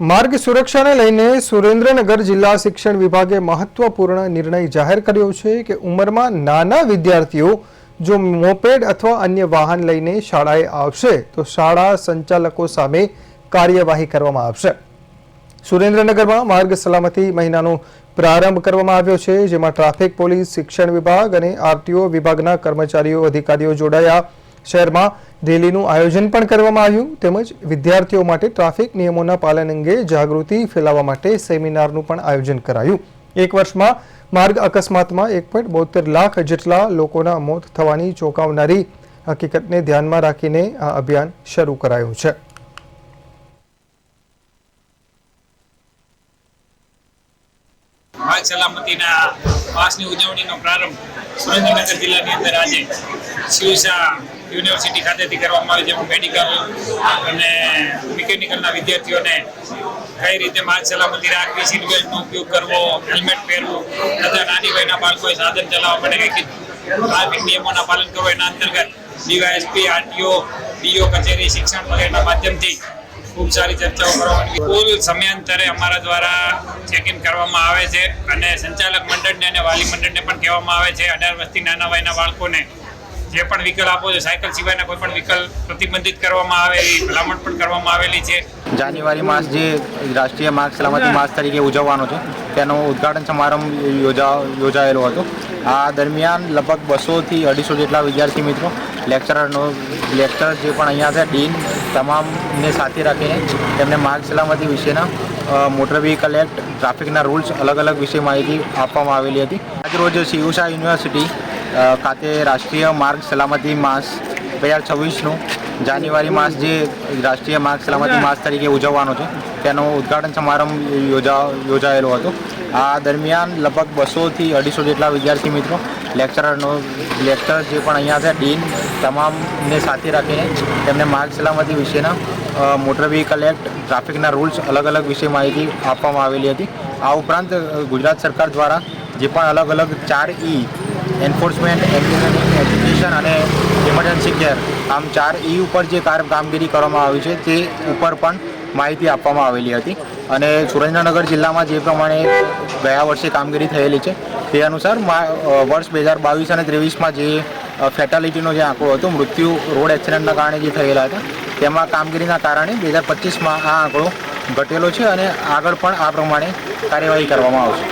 માર્ગ સુરક્ષાને લઈને સુરેન્દ્રનગર જિલ્લા શિક્ષણ વિભાગે મહત્વપૂર્ણ નિર્ણય જાહેર કર્યો છે કે ઉંમરમાં નાના વિદ્યાર્થીઓ જો મોપેડ અથવા અન્ય વાહન લઈને શાળાએ આવશે, તો શાળા સંચાલકો સામે કાર્યવાહી કરવામાં આવશે. સુરેન્દ્રનગરમાં માર્ગ સલામતી મહિનાનો પ્રારંભ કરવામાં આવ્યો છે, જેમાં ટ્રાફિક પોલીસ, શિક્ષણ વિભાગ અને આરટીઓ વિભાગના કર્મચારીઓ, અધિકારીઓ જોડાયા. શહેરમાં રેલીનું આયોજન પણ કરવામાં આવ્યું. તેમજ વિદ્યાર્થીઓ માટે ટ્રાફિક નિયમોના પાલન અંગે જાગૃતિ ફેલાવવા માટે સેમિનારનું પણ આયોજન કરાયું. એક વર્ષમાં માર્ગ અકસ્માતમાં એક પોઈન્ટ બોતેર લાખ જેટલા લોકોના મોત થવાની ચોંકાવનારી હકીકતને ધ્યાનમાં રાખીને આ અભિયાન શરૂ કરાયું છે. માર્ગ સલામતીના માસની ઉજવણીનો પ્રારંભ સુરેન્દ્રનગર જિલ્લાની અંદર આજે. શિવસા યુનિવર્સિટી ખાતેથી કરવામાં આવે જેમાં મેડિકલ અને મિકેનિકલના વિદ્યાર્થીઓને કઈ રીતે માર્ગ સલામતી રાખવી સીટ બેલ્ટનો ઉપયોગ કરવો હેલ્મેટ પહેરવું તથા નાની વયના બાળકોએ સાધન ચલાવવા માટે કઈ ટ્રાફિક નિયમોના પાલન કરવું એના અંતર્ગત ડીવાયએસપી આરટીઓ ડીઓ કચેરી, શિક્ષણ વગેરેના માધ્યમથી ખૂબ સારી ચર્ચાઓ કરવાની. કુલ સમયાંતરે અમારા દ્વારા ચેક ઇન કરવામાં આવે છે અને સંચાલક મંડળને અને વાલી મંડળને પણ કહેવામાં આવે છે અઢાર વર્ષથી નાના વયના બાળકોને જે પણ વિકલ્પ આપો છો, સાયકલ સિવાયના કોઈ પણ વિકલ્પ પ્રતિબંધિત કરવામાં આવેલી, ભલામણ પણ કરવામાં આવેલી છે. જાન્યુઆરી માસ જે રાષ્ટ્રીય માર્ગ સલામતી માસ તરીકે ઉજવવાનો છે, તેનો ઉદ્ઘાટન સમારંભ યોજા, યોજાયેલો હતો. આ દરમિયાન લગભગ બસોથી અઢીસો જેટલા વિદ્યાર્થી મિત્રો લેક્ચરરનો લેક્ચર જે પણ અહીંયા છે ડીન તમામને સાથે રાખીને તેમને માર્ગ સલામતી વિશેના મોટર વ્હીકલ એક્ટ ટ્રાફિકના રૂલ્સ અલગ અલગ વિશે માહિતી આપવામાં આવેલી હતી. આજરોજ શિવસા યુનિવર્સિટી ખાતે રાષ્ટ્રીય માર્ગ સલામતી માસ બે હજાર છવ્વીસનું જાન્યુઆરી માસ જે રાષ્ટ્રીય માર્ગ સલામતી માસ તરીકે ઉજવવાનો છે, તેનો ઉદ્ઘાટન સમારંભ યોજા, યોજાયેલો હતો. આ દરમિયાન લગભગ બસોથી અઢીસો જેટલા વિદ્યાર્થી મિત્રો, લેક્ચરરનો, લેક્ચર જે પણ અહીંયા છે ડીન તમામને સાથે રાખીને તેમને માર્ગ સલામતી વિશેના મોટર વ્હીકલ એક્ટ, ટ્રાફિકના રૂલ્સ અલગ અલગ વિશે માહિતી આપવામાં આવેલી હતી. આ ઉપરાંત ગુજરાત સરકાર દ્વારા જે પણ અલગ અલગ ચાર ઈ એન્ફોર્સમેન્ટ એજ્યુકેશન અને ઇમરજન્સી કેર આમ ચાર ઈ ઉપર જે કામગીરી કરવામાં આવી છે, તે ઉપર પણ માહિતી આપવામાં આવેલી હતી. અને સુરેન્દ્રનગર જિલ્લામાં જે પ્રમાણે ગયા વર્ષે કામગીરી થયેલી છે, તે અનુસાર વર્ષ બે હજાર બાવીસ અને ત્રેવીસમાં જે ફેટાલિટીનો જે આંકડો હતો, મૃત્યુ રોડ એક્સિડન્ટના કારણે જે થયેલા હતા, તેમાં કામગીરીના કારણે બે હજાર પચીસમાં આ આંકડો ઘટેલો છે અને આગળ પણ આ પ્રમાણે કાર્યવાહી કરવામાં આવશે.